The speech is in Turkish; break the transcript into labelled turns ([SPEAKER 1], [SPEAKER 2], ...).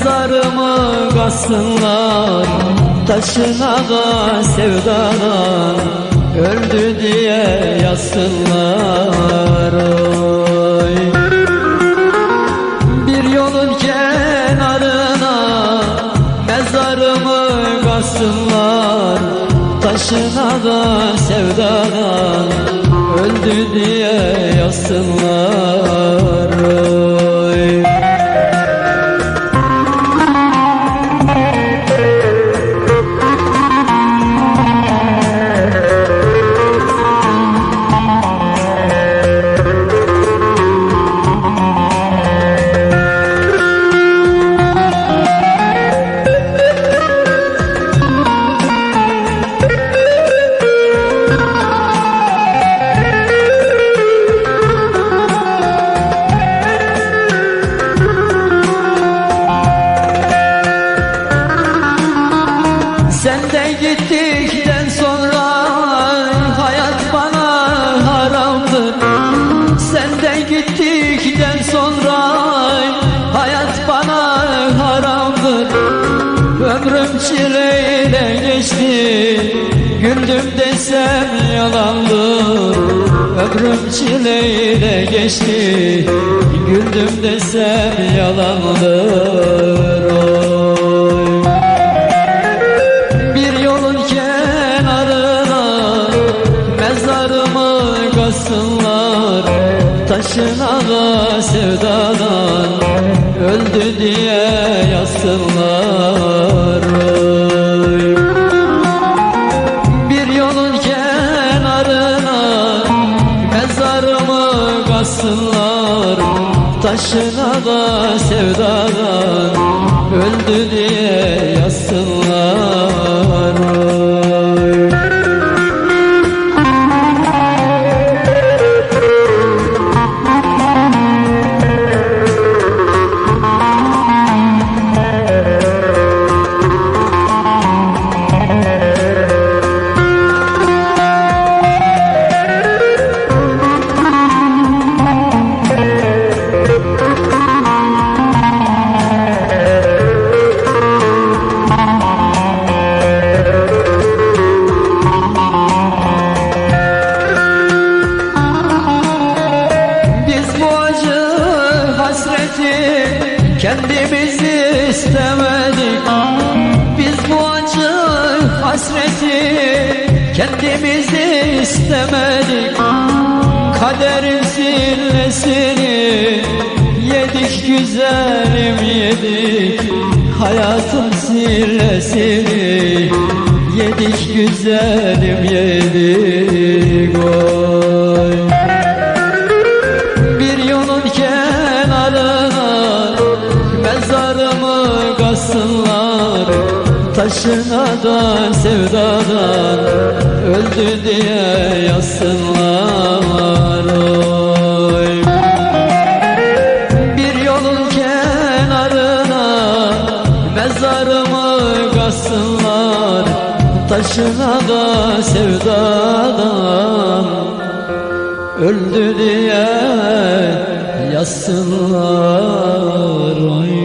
[SPEAKER 1] Mezarımı kasınlar Taşına da sevdadan Öldü diye yazsınlar oy. Bir yolun kenarına Mezarımı kasınlar Taşına da sevdadan Öldü diye yazsınlar Güldüm desem yalandır Ömrüm çileyle geçti Güldüm desem yalandır oy. Bir yolun kenarına Mezarımı kasınlar Taşına da sevdadan Öldü diye yazsınlar Mezarımı kasınlar Taşına da sevdadan Öldü diye kendimiz istemedik Biz bu acı hasreti kendimiz istemedik Kaderin sillesini yedik güzelim yedik. Hayatın sillesini yedik güzelim yedik. Oy. Taşına da sevdadan Öldü diye yazsınlar oy. Bir yolun kenarına Mezarımı kasınlar Taşına da sevdadan Öldü diye yazsınlar oy.